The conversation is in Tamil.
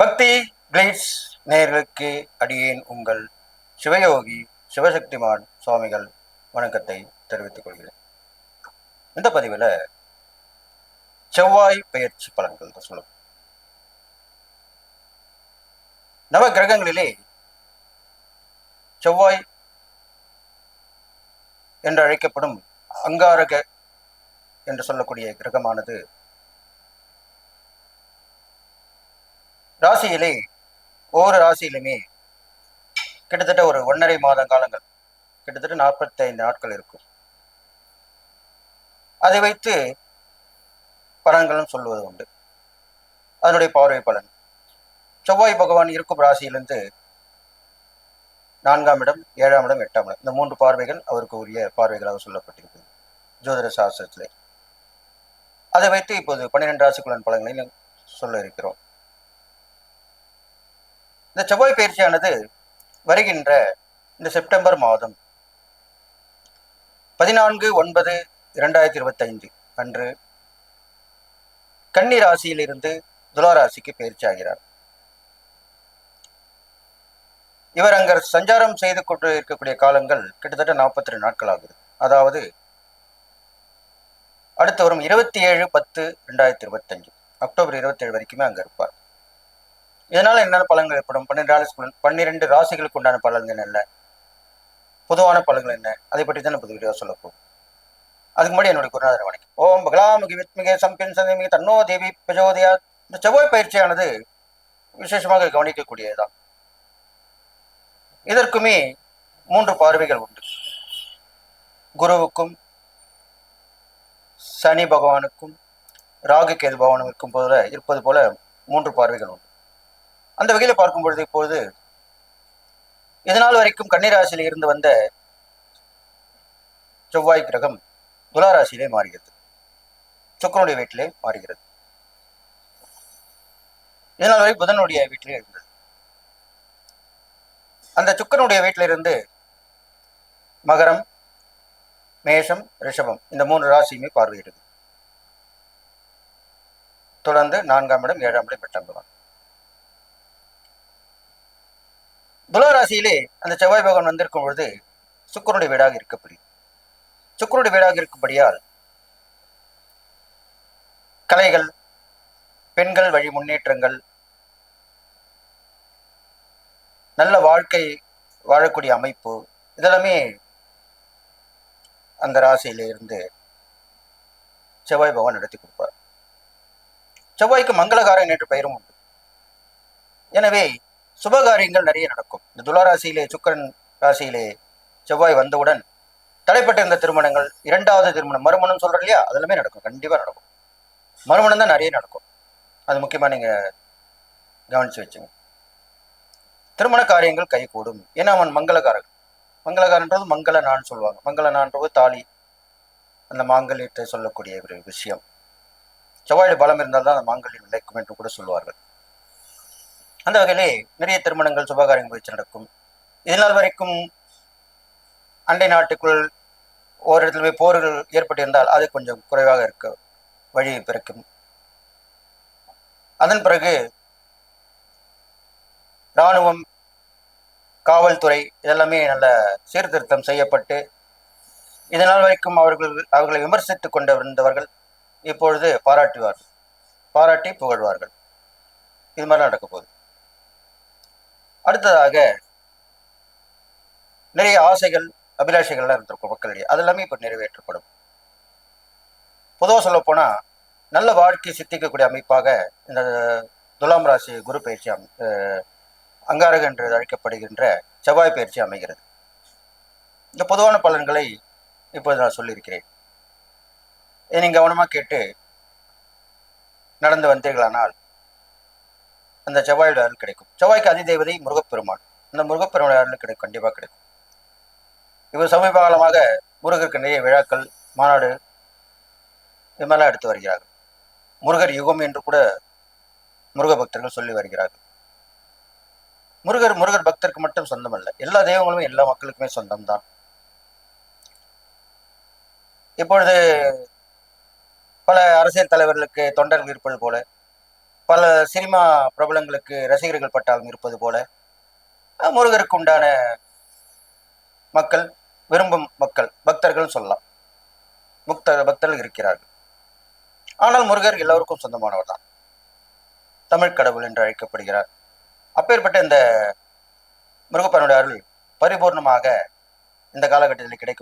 பக்தி கிளீட்ஸ் நேர்களுக்கு அடியேன் உங்கள் சிவயோகி சிவசக்திமான் சுவாமிகள் வணக்கத்தை தெரிவித்துக் கொள்கிறேன். இந்த பதிவில் செவ்வாய் பெயர்ச்சி பலன்கள் சொல்லும் நவ கிரகங்களிலே செவ்வாய் என்று அழைக்கப்படும் அங்காரக என்று சொல்லக்கூடிய கிரகமானது ராசியிலே ஒவ்வொரு ராசியிலுமே கிட்டத்தட்ட ஒரு ஒன்றரை மாத காலங்கள் கிட்டத்தட்ட நாற்பத்தி ஐந்து நாட்கள் இருக்கும். அதை வைத்து பலன்களும் சொல்வது உண்டு. அதனுடைய பார்வை பலன். செவ்வாய் பகவான் இருக்கும் ராசியிலிருந்து நான்காம் இடம் ஏழாம் இடம் எட்டாம் இடம். இந்த மூன்று பார்வைகள் அவருக்கு உரிய பார்வைகளாக சொல்லப்பட்டிருக்கிறது. ஜோதிட சாஸ்திரத்திலே. அதை வைத்து இப்போது பன்னிரெண்டு ராசிக்குள்ளன் பலன்களை சொல்ல இருக்கிறோம். இந்த செவ்வாய் பயிற்சியானது வருகின்ற இந்த செப்டம்பர் மாதம் பதினான்கு ஒன்பது இரண்டாயிரத்தி இருபத்தைந்து அன்று கன்னி ராசியிலிருந்து துலா ராசிக்கு பயிற்சி ஆகிறார் இவர் அங்க சஞ்சாரம் செய்து கொண்டு இருக்கக்கூடிய காலங்கள் கிட்டத்தட்ட நாற்பத்தி ரெண்டு நாட்கள் ஆகுது அதாவது அடுத்து வரும் இருபத்தி ஏழு பத்து ரெண்டாயிரத்தி இருபத்தஞ்சு அக்டோபர் இருபத்தி ஏழு வரைக்குமே அங்க இருப்பார். இதனால என்னென்ன பலன்கள் ஏற்படும்? பன்னிரெண்டு பன்னிரெண்டு ராசிகளுக்கு உண்டான பலன்கள் என்ன? பொதுவான பலன்கள் என்ன? அதை பற்றி தான் புது வீடியோ சொல்ல போகும் அதுக்கு முன்னாடி என்னுடைய குருநாதர் வணக்கம். ஓம் பகலாமுகி வித்மிகே சம்பின் சந்திமிக தன்னோ தேவி பிரஜோதயா. இந்த செவ்வாய் பயிற்சியானது விசேஷமாக கவனிக்கக்கூடியதுதான். இதற்குமே மூன்று பார்வைகள் உண்டு. குருவுக்கும் சனி பகவானுக்கும் ராகு கேது இருக்கும் போல இருப்பது போல மூன்று பார்வைகள் உண்டு. அந்த வகையில் பார்க்கும் பொழுது இப்பொழுது இதனால் வரைக்கும் கன்னிராசியில் இருந்து வந்த செவ்வாய் கிரகம் துளாராசியிலே மாறுகிறது. சுக்கரனுடைய வீட்டிலே மாறுகிறது. இதனால் வரை புதனுடைய வீட்டிலே இருந்தது அந்த சுக்கரனுடைய வீட்டிலிருந்து மகரம் மேஷம் ரிஷபம் இந்த மூன்று ராசியுமே பார்வையிடுது. தொடர்ந்து நான்காம் இடம் ஏழாம் இடம் எட்டாம் இடம். துளாராசியிலே அந்த செவ்வாய் பகவான் வந்திருக்கும் பொழுது சுக்கரனுடைய வீடாக இருக்கப்படி சுக்கரனுடைய வீடாக இருக்கும்படியால் கலைகள் பெண்கள் வழி முன்னேற்றங்கள் நல்ல வாழ்க்கை வாழக்கூடிய அமைப்பு இதெல்லாமே அந்த ராசியிலிருந்து செவ்வாய் பகவான் நடத்தி கொடுப்பார். செவ்வாய்க்கு மங்களகாரன் என்று பெயரும் உண்டு. எனவே சுபகாரியங்கள் நிறைய நடக்கும். இந்த துளாராசியிலே சுக்கரன் ராசியிலே செவ்வாய் வந்தவுடன் தடைப்பட்டிருந்த திருமணங்கள் இரண்டாவது திருமணம் மறுமணம் சொல்கிறோம் இல்லையா? அதெல்லாமே நடக்கும். கண்டிப்பாக நடக்கும். மறுமணம் தான் நிறைய நடக்கும். அது முக்கியமாக நீங்கள் கவனிச்சு வச்சுங்க. திருமண காரியங்கள் கைகூடும். ஏன்னா அவன் மங்களகாரன் மங்களகாரன்றது மங்கள நான் சொல்லுவாங்க. மங்கள நான்றது தாலி அந்த மாங்கல்யத்தை சொல்லக்கூடிய ஒரு விஷயம். செவ்வாயில் பலம் இருந்தால் தான் அந்த மாங்கல்யம் நிலைக்கும் என்று கூட சொல்லுவார்கள். அந்த வகையிலே நிறைய திருமணங்கள் சுபகாரியங்கள் வச்சு நடக்கும். இதனால் வரைக்கும் அண்டை நாட்டுக்குள் ஒரு இடத்துல போய் போர்கள் ஏற்பட்டிருந்தால் அது கொஞ்சம் குறைவாக இருக்க வழி பிறக்கும். அதன் பிறகு இராணுவம் காவல்துறை இதெல்லாமே நல்ல சீர்திருத்தம் செய்யப்பட்டு இதனால் வரைக்கும் அவர்கள் அவர்களை விமர்சித்துக் கொண்டு இருந்தவர்கள் இப்பொழுது பாராட்டுவார்கள். பாராட்டி புகழ்வார்கள். இது மாதிரி நடக்க போகுது. அடுத்ததாக நிறைய ஆசைகள் அபிலாஷைகள்லாம் இருந்திருக்கும் மக்களிடையே. அதெல்லாமே இப்போ நிறைவேற்றப்படும். பொதுவாக சொல்ல போனா நல்ல வாழ்க்கை சித்திக்கக்கூடிய அமைப்பாக இந்த துலாம் ராசி குரு பயிற்சி அமை- அங்காரக என்று அழைக்கப்படுகின்ற செவ்வாய் பயிற்சி அமைகிறது. இந்த பொதுவான பலன்களை இப்போது நான் சொல்லியிருக்கிறேன். இதை நீங்கள் கவனமாக கேட்டு நடந்து வந்தீர்களானால் அந்த செவ்வாயோட அருள் கிடைக்கும். செவ்வாய்க்கு அதிதேவதை முருகப்பெருமான். அந்த முருகப்பெருமான் அருள் கிடைக்கும் கண்டிப்பாக கிடைக்கும். இவர் சமீப காலமாக முருகருக்கு நிறைய விழாக்கள் மாநாடு இது மாதிரிலாம் எடுத்து வருகிறார்கள். முருகர் யுகம் என்று கூட முருக பக்தர்கள் சொல்லி வருகிறார்கள். முருகர் முருகர் பக்தருக்கு மட்டும் சொந்தம் எல்லா தெய்வங்களுமே எல்லா மக்களுக்குமே சொந்தம்தான். இப்பொழுது பல அரசியல் தலைவர்களுக்கு தொண்டர்கள் இருப்பது போல பல சினிமா பிரபலங்களுக்கு ரசிகர்கள் பட்டாலும் இருப்பது போல முருகருக்கு உண்டான மக்கள் விரும்பும் மக்கள் பக்தர்கள் சொல்லலாம். முக்த பக்தர்கள் இருக்கிறார்கள். ஆனால் முருகர் எல்லோருக்கும் சொந்தமானவர் தான். தமிழ் கடவுள் என்று அழைக்கப்படுகிறார். அப்பேற்பட்ட இந்த முருகப்பனுடைய அருள் பரிபூர்ணமாக இந்த காலகட்டத்தில் கிடைக்கும்.